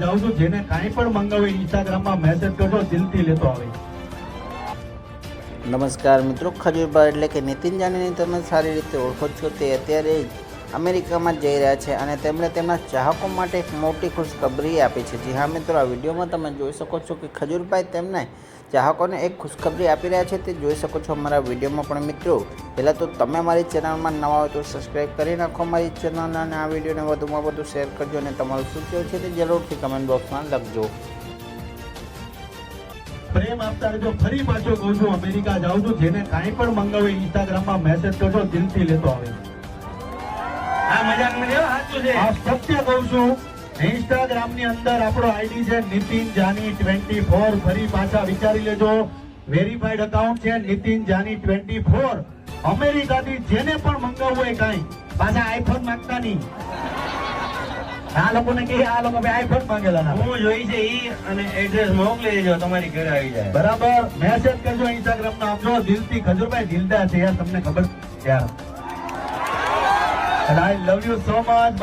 જાઉં છું, જેને કાંઈ પણ મંગાવે ઇન્સ્ટાગ્રામમાં મેસેજ કરજો, દિલથી લેતો આવે. નમસ્કાર મિત્રો ખજૂરબાર એટલે કે નીતિન જાનીની તમે સારી રીતે ઓળખો છો તે અત્યારે અમેરિકામાં જઈ રહ્યા છે અને તેમણે તેમના ચાહકો માટે એક મોટી ખુશખબરી આપી છે. જી હા મિત્રો, આ વિડીયોમાં તમે જોઈ શકો છો કે ખજૂરભાઈ તેમને ચાહકોને એક ખુશખબરી આપી રહ્યા છે તે જોઈ શકો છો અમારા વિડીયોમાં પણ મિત્રો. પહેલાં તો તમે મારી ચેનલમાં નવા હોય તો સબસ્ક્રાઈબ કરી નાખો મારી ચેનલ અને આ વિડીયોને વધુમાં વધુ શેર કરજો અને તમારું શું કહેવું છે તે જરૂરથી કમેન્ટ બોક્સમાં લખજો. પ્રેમ આપતા રહેજો ફરી પાછો કહું છું અમેરિકા જાઉં છું જેને કાંઈ પણ મંગાવે ઇન્સ્ટાગ્રામમાં મેસેજ કરજો દિલથી લેતો આવે. આ મજાક મને સાચું છે. આ સત્ય કહું છું ઇન્સ્ટાગ્રામની અંદર આપણો આઈડી છે નીતિન જાની ટ્વેન્ટી ફોર. ફરી પાછા વિચારી લેજો. વેરીફાઈડ એકાઉન્ટ છે નીતિન જાની ટ્વેન્ટી ફોર. અમેરિકાથી જેને પણ મંગાવવું હોય કાંઈ પાછા આઈફોન માંગતા નહીં. આ લોકોને કે આ લોકો આઈફોન માંગેલા ના હું જોઈ છે ઈ અને એડ્રેસ મોકલી દેજો તમારી ઘરે આવી જાય. બરાબર. મેસેજ કરજો ઇન્સ્ટાગ્રામ ના આપજો દિલથી ખજુરભાઈ દિલદાર છે યાર તમને ખબર છે યાર. I love you so much